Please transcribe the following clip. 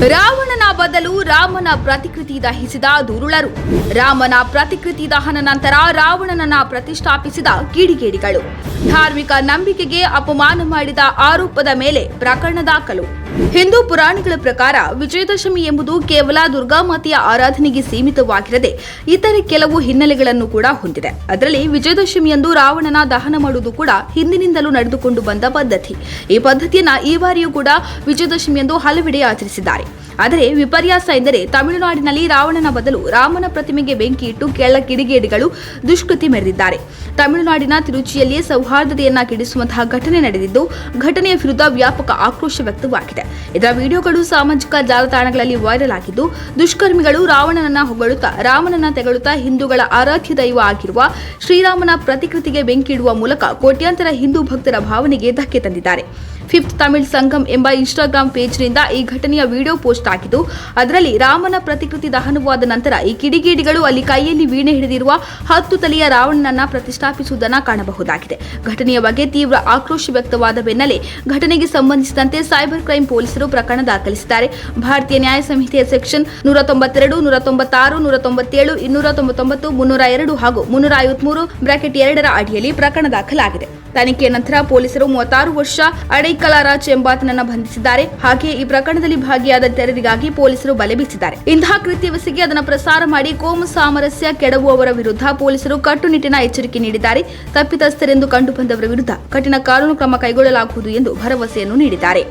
ರಾವಣನ ಬದಲು ರಾಮನ ಪ್ರತಿಕೃತಿ ದಹಿಸಿದ ದುರುಳರು ರಾಮನ ಪ್ರತಿಕೃತಿ ದಹನ ನಂತರ ರಾವಣನನ್ನ ಪ್ರತಿಷ್ಠಾಪಿಸಿದ ಕಿಡಿಗೇಡಿಗಳು. ಧಾರ್ಮಿಕ ನಂಬಿಕೆಗೆ ಅಪಮಾನ ಮಾಡಿದ ಆರೋಪದ ಮೇಲೆ ಪ್ರಕರಣ ದಾಖಲು. ಹಿಂದೂ ಪುರಾಣಗಳ ಪ್ರಕಾರ ವಿಜಯದಶಮಿ ಎಂಬುದು ಕೇವಲ ದುರ್ಗಾಮಾತೆಯ ಆರಾಧನೆಗೆ ಸೀಮಿತವಾಗಿರದೆ ಇತರೆ ಕೆಲವು ಹಿನ್ನೆಲೆಗಳನ್ನು ಕೂಡ ಹೊಂದಿದೆ. ಅದರಲ್ಲಿ ವಿಜಯದಶಮಿಯಂದು ರಾವಣನ ದಹನ ಮಾಡುವುದು ಕೂಡ ಹಿಂದಿನಿಂದಲೂ ನಡೆದುಕೊಂಡು ಬಂದ ಪದ್ಧತಿ. ಈ ಪದ್ಧತಿಯನ್ನ ಈ ಬಾರಿಯೂ ಕೂಡ ವಿಜಯದಶಮಿಯಂದು ಹಲವೆಡೆ ಆಚರಿಸಿದ್ದಾರೆ. ಆದರೆ ವಿಪರ್ಯಾಸ ಎಂದರೆ ತಮಿಳುನಾಡಿನಲ್ಲಿ ರಾವಣನ ಬದಲು ರಾಮನ ಪ್ರತಿಮೆಗೆ ಬೆಂಕಿ ಇಟ್ಟು ಕೆಳ ಕಿಡಿಗೇಡಿಗಳು ದುಷ್ಕೃತಿ ಮೆರೆದಿದ್ದಾರೆ. ತಮಿಳುನಾಡಿನ ತಿರುಚಿಯಲ್ಲಿ ಸೌಹಾರ್ದತೆಯನ್ನ ಕೆಡಿಸುವಂತಹ ಘಟನೆ ನಡೆದಿದ್ದು, ಘಟನೆಯ ವಿರುದ್ಧ ವ್ಯಾಪಕ ಆಕ್ರೋಶ ವ್ಯಕ್ತವಾಗಿದೆ. ಇದರ ವಿಡಿಯೋಗಳು ಸಾಮಾಜಿಕ ಜಾಲತಾಣಗಳಲ್ಲಿ ವೈರಲ್ ಆಗಿದ್ದು, ದುಷ್ಕರ್ಮಿಗಳು ರಾವಣನನ್ನ ಹೊಗಳುತ್ತಾ ರಾಮನನ್ನ ತೆಗಳುತ್ತಾ ಹಿಂದೂಗಳ ಆರಾಧ್ಯ ದೈವ ಆಗಿರುವ ಶ್ರೀರಾಮನ ಪ್ರತಿಕೃತಿಗೆ ಬೆಂಕಿ ಇಡುವ ಮೂಲಕ ಕೋಟ್ಯಾಂತರ ಹಿಂದೂ ಭಕ್ತರ ಭಾವನೆಗೆ ಧಕ್ಕೆ ತಂದಿದ್ದಾರೆ. ಫಿಫ್ತ್ ತಮಿಳ್ ಸಂಗಮ್ ಎಂಬ ಇನ್ಸ್ಟಾಗ್ರಾಂ ಪೇಜ್ನಿಂದ ಈ ಘಟನೆಯ ವಿಡಿಯೋ ಪೋಸ್ಟ್ ಆಗಿದ್ದು ಅದರಲ್ಲಿ ರಾಮನ ಪ್ರತಿಕೃತಿ ದಹನವಾದ ನಂತರ ಈ ಕಿಡಿಗೇಡಿಗಳು ಅಲ್ಲಿ ಕೈಯಲ್ಲಿ ವೀಣೆ ಹಿಡಿದಿರುವ ಹತ್ತು ತಲೆಯ ರಾವಣನನ್ನ ಪ್ರತಿಷ್ಠಾಪಿಸುವುದನ್ನು ಕಾಣಬಹುದಾಗಿದೆ. ಘಟನೆಯ ಬಗ್ಗೆ ತೀವ್ರ ಆಕ್ರೋಶ ವ್ಯಕ್ತವಾದ ಬೆನ್ನಲ್ಲೇ ಘಟನೆಗೆ ಸಂಬಂಧಿಸಿದಂತೆ ಸೈಬರ್ ಕ್ರೈಂ ಪೊಲೀಸರು ಪ್ರಕರಣ ದಾಖಲಿಸಿದ್ದಾರೆ. ಭಾರತೀಯ ನ್ಯಾಯ ಸಂಹಿತೆಯ ಸೆಕ್ಷನ್ ನೂರ ತೊಂಬತ್ತೆರಡು, ನೂರ ತೊಂಬತ್ತಾರು, ನೂರ ತೊಂಬತ್ತೇಳು, ಇನ್ನೂರ ತೊಂಬತ್ತೊಂಬತ್ತು, ಮುನ್ನೂರ ಎರಡು ಹಾಗೂ ಮುನ್ನೂರ ಐವತ್ಮೂರು ಬ್ರಾಕೆಟ್ ಎರಡರ ಅಡಿಯಲ್ಲಿ ಪ್ರಕರಣ ದಾಖಲಾಗಿದೆ. ತನಿಖೆಯ ನಂತರ ಪೊಲೀಸರು ಮೂವತ್ತಾರು ವರ್ಷ ಅಡೈಕಲರಾಜ್ ಎಂಬಾತನನ್ನ ಬಂಧಿಸಿದ್ದಾರೆ. ಹಾಗೆಯೇ ಈ ಪ್ರಕರಣದಲ್ಲಿ ಭಾಗಿಯಾದ ತೆರೆದಿಗಾಗಿ ಪೊಲೀಸರು ಬಲೆ ಬೀಸಿದ್ದಾರೆ. ಇಂತಹ ಕೃತ್ಯವಸಿಗೆ ಅದನ್ನು ಪ್ರಸಾರ ಮಾಡಿ ಕೋಮು ಸಾಮರಸ್ಯ ಕೆಡವುವವರ ವಿರುದ್ಧ ಪೊಲೀಸರು ಕಟ್ಟುನಿಟ್ಟಿನ ಎಚ್ಚರಿಕೆ ನೀಡಿದ್ದಾರೆ. ತಪ್ಪಿತಸ್ಥರೆಂದು ಕಂಡುಬಂದವರ ವಿರುದ್ಧ ಕಠಿಣ ಕಾನೂನು ಕ್ರಮ ಕೈಗೊಳ್ಳಲಾಗುವುದು ಎಂದು ಭರವಸೆಯನ್ನು ನೀಡಿದ್ದಾರೆ.